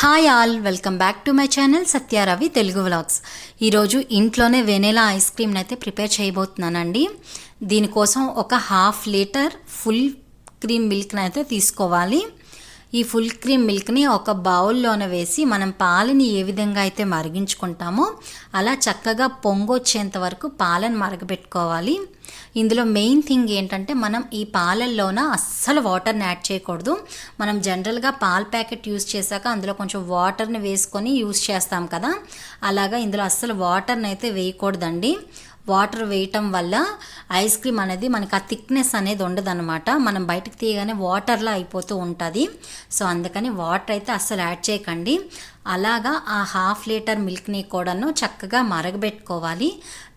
Hi all welcome back to my channel Satyaravi Telugu vlogs ఈరోజు ఇంట్లోనే vanilla ice క్రీమ్ని అయితే ప్రిపేర్ చేయబోతున్నానండి. దీనికోసం ఒక హాఫ్ లీటర్ ఫుల్ క్రీమ్ మిల్క్ని అయితే తీసుకోవాలి. ఈ ఫుల్ క్రీమ్ మిల్క్ని ఒక బౌల్లోన వేసి మనం పాలని ఏ విధంగా అయితే మరిగించుకుంటామో అలా చక్కగా పొంగొచ్చేంత వరకు పాలను మరగబెట్టుకోవాలి. ఇందులో మెయిన్ థింగ్ ఏంటంటే మనం ఈ పాలల్లోన అస్సలు వాటర్ని యాడ్ చేయకూడదు. మనం జనరల్గా పాల ప్యాకెట్ యూస్ చేశాక అందులో కొంచెం వాటర్ని వేసుకొని యూస్ చేస్తాం కదా. అలాగా ఇందులో అస్సలు వాటర్ని అయితే వేయకూడదండి. వాటర్ వేయటం వల్ల ఐస్ క్రీమ్ అనేది మనకి ఆ థిక్నెస్ అనేది ఉండదన్నమాట. మనం బయటకు తీయగానే వాటర్లా అయిపోతూ ఉంటుంది. సో అందుకని వాటర్ అయితే అస్సలు యాడ్ చేయకండి. అలాగా ఆ హాఫ్ లీటర్ మిల్క్ని కూడాను చక్కగా మరగబెట్టుకోవాలి.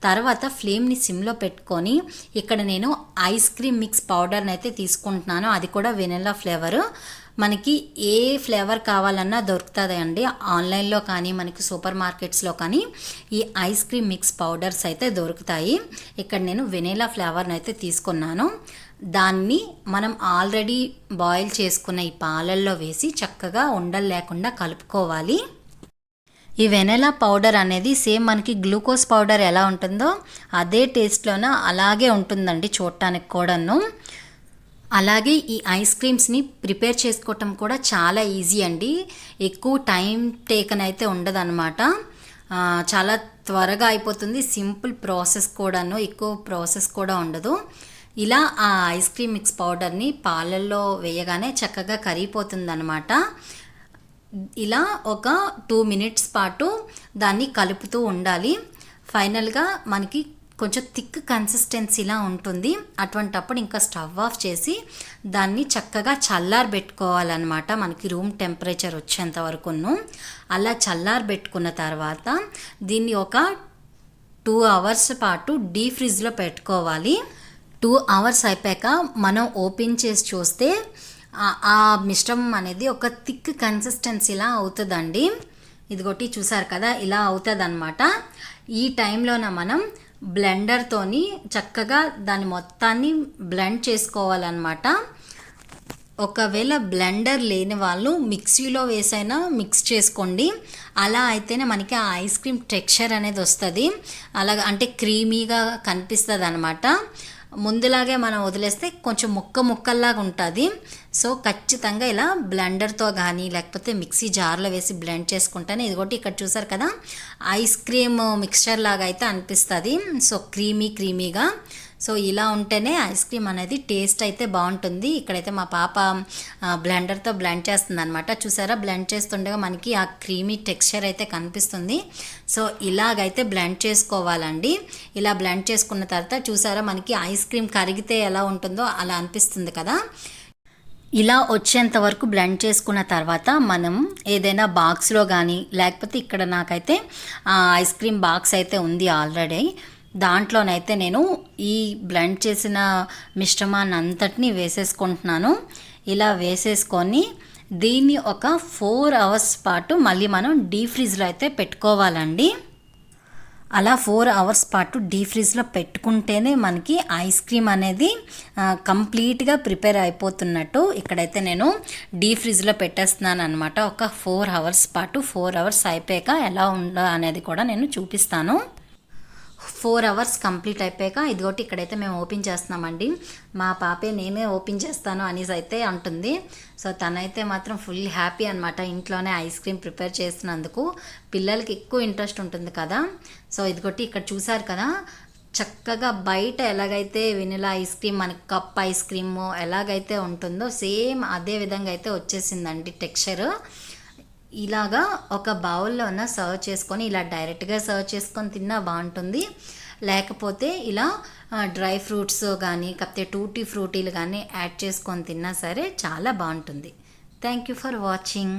తర్వాత ఫ్లేమ్ని సిమ్లో పెట్టుకొని ఇక్కడ నేను ఐస్ క్రీమ్ మిక్స్ పౌడర్ని అయితే తీసుకుంటున్నాను. అది కూడా వెనిలా ఫ్లేవరు. మనకి ఏ ఫ్లేవర్ కావాలన్నా దొరుకుతుంది అండి ఆన్లైన్లో కానీ మనకి సూపర్ మార్కెట్స్లో కానీ ఈ ఐస్ క్రీమ్ మిక్స్ పౌడర్స్ అయితే దొరుకుతాయి. ఇక్కడ నేను వెనీలా ఫ్లేవర్ని అయితే తీసుకున్నాను. దాన్ని మనం ఆల్రెడీ బాయిల్ చేసుకున్న ఈ పాలల్లో వేసి చక్కగా ఉండలు లేకుండా కలుపుకోవాలి. ఈ వెనెలా పౌడర్ అనేది సేమ్ మనకి గ్లూకోజ్ పౌడర్ ఎలా ఉంటుందో అదే టేస్ట్లోన అలాగే ఉంటుందండి చూడటానికి కూడాను. అలాగే ఈ ఐస్ క్రీమ్స్ని ప్రిపేర్ చేసుకోవటం కూడా చాలా ఈజీ అండి. ఎక్కువ టైం టేకన్ అయితే ఉండదన్నమాట. చాలా త్వరగా అయిపోతుంది. సింపుల్ ప్రాసెస్ కూడాను ఎక్కువ ప్రాసెస్ కూడా ఉండదు. ఇలా ఆ ఐస్ క్రీమ్ మిక్స్ పౌడర్ని పాలల్లో వేయగానే చక్కగా కరిగిపోతుంది అనమాట ఇలా ఒక టూ మినిట్స్ పాటు దాన్ని కలుపుతూ ఉండాలి. ఫైనల్గా మనకి కొంచెం థిక్ కన్సిస్టెన్సీలా ఉంటుంది. అటువంటప్పుడు ఇంకా స్టవ్ ఆఫ్ చేసి దాన్ని చక్కగా చల్లారబెట్టుకోవాలన్నమాట మనకి రూమ్ టెంపరేచర్ వచ్చేంత వరకును. అలా చల్లారబెట్టుకున్న తర్వాత దీన్ని ఒక టూ అవర్స్ పాటు డీ ఫ్రిడ్జ్లో పెట్టుకోవాలి. టూ అవర్స్ అయిపోయాక మనం ఓపెన్ చేసి చూస్తే ఆ మిశ్రమం అనేది ఒక థిక్ కన్సిస్టెన్సీలా అవుతుందండి. ఇదిగోటి చూసారు కదా ఇలా అవుతుంది అనమాట ఈ టైంలోన మనం బ్లెండర్తోని చక్కగా దాని మొత్తాన్ని బ్లెండ్ చేసుకోవాలన్నమాట. ఒకవేళ బ్లెండర్ లేని వాళ్ళు మిక్సీలో వేసైనా మిక్స్ చేసుకోండి. అలా అయితేనే మనకి ఆ ఐస్ క్రీమ్ టెక్స్చర్ అనేది వస్తుంది. అలా అంటే క్రీమీగా కనిపిస్తుంది అనమాట ముందులాగే మనం వదిలేస్తే కొంచెం ముక్క ముక్కల్లాగా ఉంటుంది సో ఖచ్చితంగా ఇలా బ్లెండర్తో కానీ లేకపోతే మిక్సీ జార్లో వేసి బ్లెండ్ చేసుకుంటాను ఇదిగోటి ఇక్కడ చూసారు కదా ఐస్ క్రీమ్ మిక్స్చర్ లాగా అయితే అనిపిస్తుంది. So creamy క్రీమీగా. సో ఇలా ఉంటేనే ఐస్ క్రీమ్ అనేది టేస్ట్ అయితే బాగుంటుంది. ఇక్కడైతే మా పాప బ్లెండర్తో బ్లెండ్ చేస్తుంది అనమాట చూసారా? బ్లెండ్ చేస్తుండగా మనకి ఆ క్రీమీ టెక్స్చర్ అయితే కనిపిస్తుంది. సో ఇలాగైతే బ్లెండ్ చేసుకోవాలండి. ఇలా బ్లెండ్ చేసుకున్న తర్వాత చూసారా? మనకి ఐస్ క్రీమ్ కరిగితే ఎలా ఉంటుందో అలా అనిపిస్తుంది కదా. ఇలా వచ్చేంత వరకు బ్లెండ్ చేసుకున్న తర్వాత మనం ఏదైనా బాక్స్లో కానీ లేకపోతే ఇక్కడ నాకైతే ఐస్ క్రీమ్ బాక్స్ అయితే ఉంది ఆల్రెడీ దాంట్లోనైతే నేను ఈ బ్లెండ్ చేసిన మిశ్రమాన్ని అంతటినీ వేసేసుకుంటున్నాను. ఇలా వేసేసుకొని దీన్ని ఒక ఫోర్ అవర్స్ పాటు మళ్ళీ మనం డీ ఫ్రిడ్జ్లో అయితే పెట్టుకోవాలండి. అలా ఫోర్ అవర్స్ పాటు డీ ఫ్రిడ్జ్లో పెట్టుకుంటేనే మనకి ఐస్ క్రీమ్ అనేది కంప్లీట్గా ప్రిపేర్ అయిపోతున్నట్టు ఇక్కడైతే నేను డీ ఫ్రిడ్జ్లో పెట్టేస్తున్నాను అనమాట ఒక ఫోర్ అవర్స్ పాటు ఫోర్ అవర్స్ అయిపోయాక ఎలా ఉందో అనేది కూడా నేను చూపిస్తాను. ఫోర్ అవర్స్ కంప్లీట్ అయిపోయాక ఇదిగోటి ఇక్కడైతే మేము ఓపెన్ చేస్తున్నామండి. మా పాపే నేనే ఓపెన్ చేస్తాను అనేసి అయితే అంటుంది. సో తనైతే మాత్రం ఫుల్ హ్యాపీ అనమాట ఇంట్లోనే ఐస్ క్రీమ్ ప్రిపేర్ చేస్తున్నందుకు. పిల్లలకి ఎక్కువ ఇంట్రెస్ట్ ఉంటుంది కదా. సో ఇదిగోటి ఇక్కడ చూసారు కదా. చక్కగా బయట ఎలాగైతే వెనిలా ఐస్ క్రీమ్ మనకి కప్ ఐస్ క్రీమ్ ఎలాగైతే ఉంటుందో సేమ్ అదే విధంగా అయితే వచ్చేసిందండి టెక్స్చర్. ఇలాగా ఒక బౌల్లోన సర్వ్ చేసుకొని ఇలా డైరెక్ట్గా సర్వ్ చేసుకొని తిన్నా బాగుంటుంది. లేకపోతే ఇలా డ్రై ఫ్రూట్స్ కానీ కాకపోతే టూటీ ఫ్రూటీలు కానీ యాడ్ చేసుకొని తిన్నా సరే చాలా బాగుంటుంది. Thank you for watching.